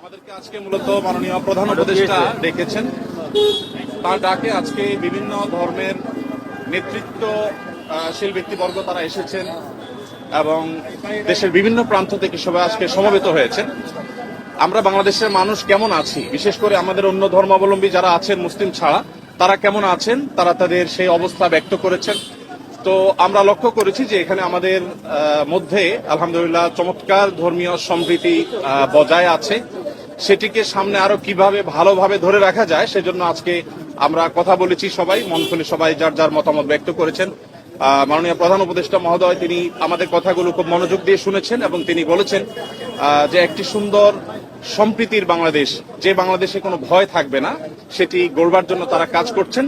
আমাদেরকে আজকে মূলত মাননীয় প্রধান উপদেষ্টা ডেকেছেন। তার ডাকে আজকে বিভিন্ন ধর্মের নেতৃত্বশীল ব্যক্তিবর্গ তারা এসেছেন এবং দেশের বিভিন্ন প্রান্ত থেকে সবাই আজকে সমবেত হয়েছেন। আমরা বাংলাদেশের মানুষ কেমন আছি? বিশেষ করে আমাদের অন্য ধর্মাবলম্বী যারা আছেন মুসলিম ছাড়া, তারা কেমন আছেন? তারা তাদের সেই অবস্থা ব্যক্ত করেছেন। তো আমরা লক্ষ্য করেছি যে এখানে আমাদের মধ্যে আলহামদুলিল্লাহ চমৎকার ধর্মীয় সম্প্রীতি বজায় আছে। সেটিকে সামনে আরও কীভাবে ভালোভাবে ধরে রাখা যায় সেজন্য আজকে আমরা কথা বলেছি সবাই, মন খুলে সবাই যার যার মতামত ব্যক্ত করেছেন। মাননীয় প্রধান উপদেষ্টা মহোদয়, তিনি আমাদের কথাগুলো খুব মনোযোগ দিয়ে শুনেছেন এবং তিনি বলেছেন যে একটি সুন্দর সম্প্রীতির বাংলাদেশ, যে বাংলাদেশে কোনো ভয় থাকবে না, সেটি গড়বার জন্য তারা কাজ করছেন।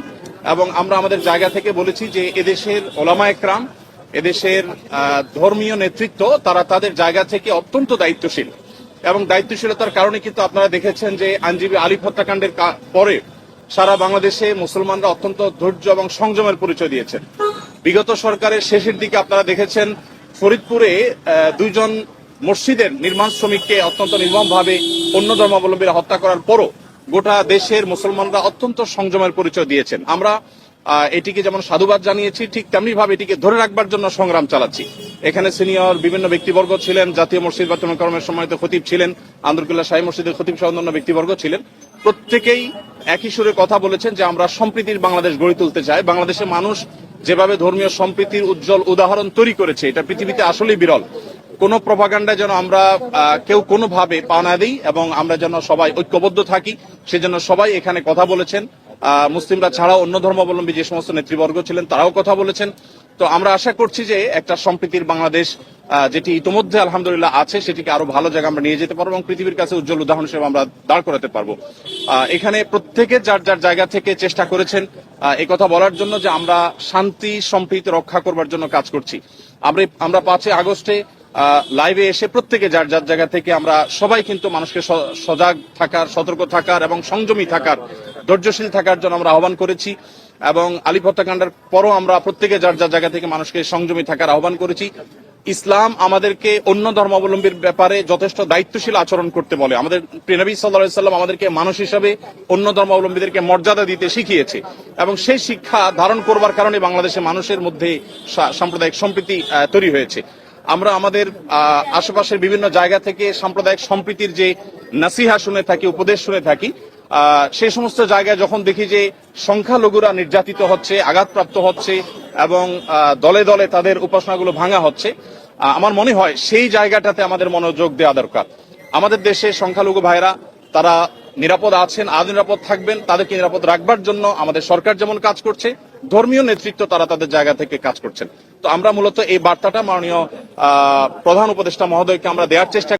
এবং আমরা আমাদের জায়গা থেকে বলেছি যে এদেশের ওলামা একরাম, এদেশের ধর্মীয় নেতৃত্ব, তারা তাদের জায়গা থেকে অত্যন্ত দায়িত্বশীল। এবং দায়িত্বশীলতার কারণে কিন্তু আপনারা দেখেছেন যে আইনজীবী আলিফ হত্যাকাণ্ডের পরে সারা বাংলাদেশে মুসলমানরা অত্যন্ত ধৈর্য এবং সংযমের পরিচয় দিয়েছেন। বিগত সরকারের শেষের দিকে আপনারা দেখেছেন ফরিদপুরে দুইজন মসজিদের নির্মাণ শ্রমিককে অত্যন্ত নির্মমভাবে অন্য ধর্মাবলম্বীরা হত্যা করার পরও গোটা দেশের মুসলমানরা অত্যন্ত সংযমের পরিচয় দিয়েছেন। আমরা এটিকে যেমন সাধুবাদ জানিয়েছি, ঠিক তেমনি ভাবে এটিকে ধরে রাখবার জন্য সংগ্রাম চালাচ্ছি। এখানে সিনিয়র বিভিন্ন ব্যক্তিবর্গ ছিলেন, জাতীয় মসজিদ বা কর্মের সম্মানিত খতিব ছিলেন আন্দরকুল্লাহ শাহী মসজিদের খতিব সহ অন্যান্য ব্যক্তিবর্গ ছিলেন। প্রত্যেকেই একই সুরে কথা বলেছেন যে আমরা সম্প্রীতির বাংলাদেশ গড়ে তুলতে চাই। বাংলাদেশের মানুষ যেভাবে ধর্মীয় সম্প্রীতির উজ্জ্বল উদাহরণ তৈরি করেছে, এটা পৃথিবীতে আসলেই বিরল। কোনো প্রভাকাণ্ডা যেন আমরা কেউ কোনোভাবে পা না দিই এবং আমরা যেন সবাই ঐক্যবদ্ধ থাকি, সেজন্য সবাই এখানে কথা বলেছেন। মুসলিমরা ছাড়াও অন্য ধর্মাবলম্বী যে সমস্ত নেতৃবর্গ ছিলেন, তারাও কথা বলেছেন। তো আমরা আশা করছি যে একটা সম্প্রীতির বাংলাদেশ যেটি ইতোমধ্যে আলহামদুলিল্লাহ আছে, সেটিকে আরও ভালো জায়গা আমরা নিয়ে যেতে পারব এবং পৃথিবীর কাছে উজ্জ্বল উদাহরণ হিসেবে আমরা দাঁড় করাতে পারব। এখানে প্রত্যেকে যার যার জায়গা থেকে চেষ্টা করেছেন এই কথা বলার জন্য যে আমরা শান্তি, সম্প্রীতি রক্ষা করবার জন্য কাজ করছি। আমরা আমরা পাঁচই আগস্টে লাইভে এসে প্রত্যেকে যার যার জায়গা থেকে আমরা সবাই কিন্তু মানুষকে সজাগ থাকার, সতর্ক থাকার এবং সংযমী থাকার, ধৈর্যশীল থাকার জন্য আমরা আহ্বান করেছি এবং আলিফ হত্যাকাণ্ডের পরও আমরা প্রত্যেকে যার যার জায়গা থেকে মানুষকে সংযমী থাকার আহ্বান করেছি। ইসলাম আমাদেরকে অন্য ধর্মাবলম্বীর ব্যাপারে যথেষ্ট দায়িত্বশীল আচরণ করতে বলে। আমাদের প্রিনবী সাল্লাহ সাল্লাম আমাদেরকে মানুষ হিসাবে অন্য ধর্মাবলম্বীদেরকে মর্যাদা দিতে শিখিয়েছে এবং সেই শিক্ষা ধারণ করবার কারণে বাংলাদেশের মানুষের মধ্যে সাম্প্রদায়িক সম্প্রীতি তৈরি হয়েছে। আমরা আমাদের আশেপাশের বিভিন্ন জায়গা থেকে সাম্প্রদায়িক সম্প্রীতির যে নাসিহা শুনে থাকি, উপদেশ শুনে থাকি সেই সমস্ত জায়গায় যখন দেখি যে সংখ্যালঘুরা নির্যাতিত হচ্ছে, আঘাতপ্রাপ্ত হচ্ছে এবং দলে দলে তাদের উপাসনাগুলো ভাঙা হচ্ছে আমার মনে হয় সেই জায়গাটাতে আমাদের মনোযোগ দেওয়া দরকার। আমাদের দেশে সংখ্যালঘু ভাইরা তারা নিরাপদ আছেন, আজ নিরাপদ থাকবেন, তাদেরকে নিরাপদ রাখবার জন্য আমাদের সরকার যেমন কাজ করছে ধর্মীয় নেতৃত্ব তারা তাদের জায়গা থেকে কাজ করছেন। তো আমরা মূলত এই বার্তাটা মাননীয় প্রধান উপদেষ্টা মহোদয়কে আমরা দেওয়ার চেষ্টা